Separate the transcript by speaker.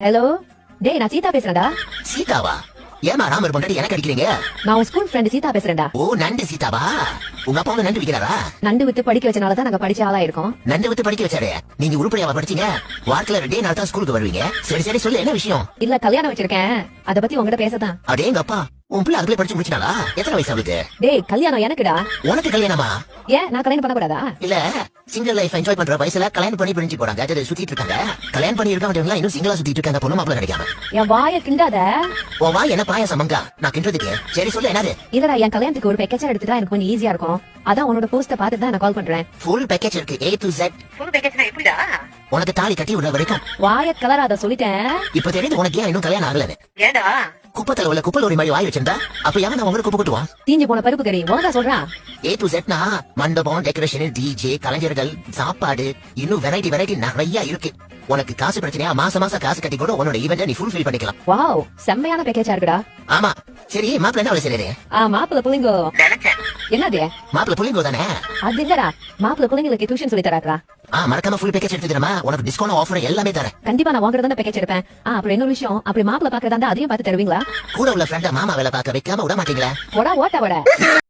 Speaker 1: Hello டேய் நான் சீதா பேசுறேன்டா.
Speaker 2: சீதாவா? ஏமா ராமர் பொண்டாட்டி எனக்கு அடிக்கிறீங்க?
Speaker 1: நான் உன் ஸ்கூல் ஃப்ரெண்ட் சீதா பேசுறேன்டா.
Speaker 2: ஓ நண்டு சீதாவா? உங்க அப்பா வந்து நண்டு விக்கிறாரா
Speaker 1: நண்டு வித்து படிக்க வச்சனால தான் நாங்க படிச்ச ஆளா இருக்கோம்.
Speaker 2: நண்டு விட்டு படிக்க வச்சாரு. நீங்க உருப்படியாவா படிச்சீங்க? வாரத்துல ரெண்டே நாள் தான் ஸ்கூலுக்கு வருவீங்க. சரி சரி சொல்லு என்ன விஷயம்?
Speaker 1: இல்ல கல்யாணம் வச்சிருக்கேன். அத பத்தி உங்ககிட்ட பேசதான்.
Speaker 2: அடே எங்க அப்பா உன் பிள்ளை அதுக்குள்ளே படிச்சு முடிச்சினாலா எத்தனை வயசு அவளுக்கு?
Speaker 1: டேய் கல்யாணம் எனக்குடா.
Speaker 2: உனக்கு கல்யாணமா?
Speaker 1: ஏன்? நான் கல்யாணம் பண்ணக்கூடாதா
Speaker 2: இல்ல சிங்கிள் லைஃப் என்ஜாய் பண்ற வயசுல கல்யாணம் பண்ணி பிரிஞ்சு போறாங்க. அது சுத்திட்டு இருக்காங்க. கல்யாணம் பண்ணி இருக்கவங்க இன்னும் சிங்கிளா சுத்திட்டு இருக்காங்க. பொண்ணு மாப்பிள்ள கிடைக்காம.
Speaker 1: என் வாய கிண்டாத.
Speaker 2: உன் வா என்ன பாயாசம் மங்கா? நான் கிண்டதுக்கு சரி சொல்லு என்னது?
Speaker 1: இல்லடா என் கல்யாணத்துக்கு ஒரு பேக்கேஜ் எடுத்துட்டா எனக்கு கொஞ்சம் ஈஸியா இருக்கும். அதான் உன்னோட போஸ்ட பார்த்துட்டு தான் நான் கால் பண்றேன்.
Speaker 2: ஃபுல் பேக்கேஜ் இருக்கு. A to Z.
Speaker 1: ஃபுல் பேக்கேஜ்னா எப்படிடா?
Speaker 2: உனக்கு தாலி கட்டி விடுற வரைக்கும்.
Speaker 1: வாய கலராத சொல்லிட்டேன்.
Speaker 2: இப்ப தெரியுது உனக்கு ஏன் இன்னும் கல்யாணம் ஆகலன்னு.
Speaker 1: ஏடா
Speaker 2: குப்பத்துல உள்ள குப்பல் ஒரு மாதிரி வாய் வச்சிருந்தா அப்ப எவன் உங்களுக்கு குப்பை கொட்டுவான்
Speaker 1: தீஞ்சு போன பருப்பு கறி உனதா சொல்றான்
Speaker 2: ஏ டு செட்னா மண்டபம் டெக்கரேஷன் டிஜே கலைஞர்கள் சாப்பாடு இன்னும் வெரைட்டி வெரைட்டி நிறைய இருக்கு. உனக்கு காசு பிரச்சனையா மாசம் மாசம் காசு கட்டி கூட உன்னோட ஈவெண்ட்டை நீ ஃபுல்ஃபில் பண்ணிக்கலாம்.
Speaker 1: வாவ் செம்மையான பேக்கேஜா இருக்குடா.
Speaker 2: ஆமா. சரி மாப்பிள்ள என்ன வேலை செய்யறாரு
Speaker 1: ஆ மாப்பிள்ள புள்ளிங்கோ என்னது?
Speaker 2: மாப்பிள்ள புள்ளிங்கோ தானே?
Speaker 1: அது இல்லடா. மாப்பிள்ள பிள்ளைங்களுக்கு டியூஷன் சொல்லி தராக்கா
Speaker 2: ஆ மறக்காம ஃபுல் பேக்கேஜ் எடுத்துக்கிறமா உனக்கு டிஸ்கவுண்ட் ஆஃபர் எல்லாமே தரேன்.
Speaker 1: கண்டிப்பா நான் வாங்குறதா பேக்கேஜ் எடுப்பேன். ஆ அப்புறம் இன்னொரு விஷயம். அப்படி மாப்பிள்ள பாக்குறதா இருந்தா அதையும் பார்த்து தருவீங்களா?
Speaker 2: கூட உள்ள ஃப்ரெண்ட மாமா வேலை பார்க்க வைக்காம விட மாட்டீங்களா?
Speaker 1: போடா ஓட்ட வட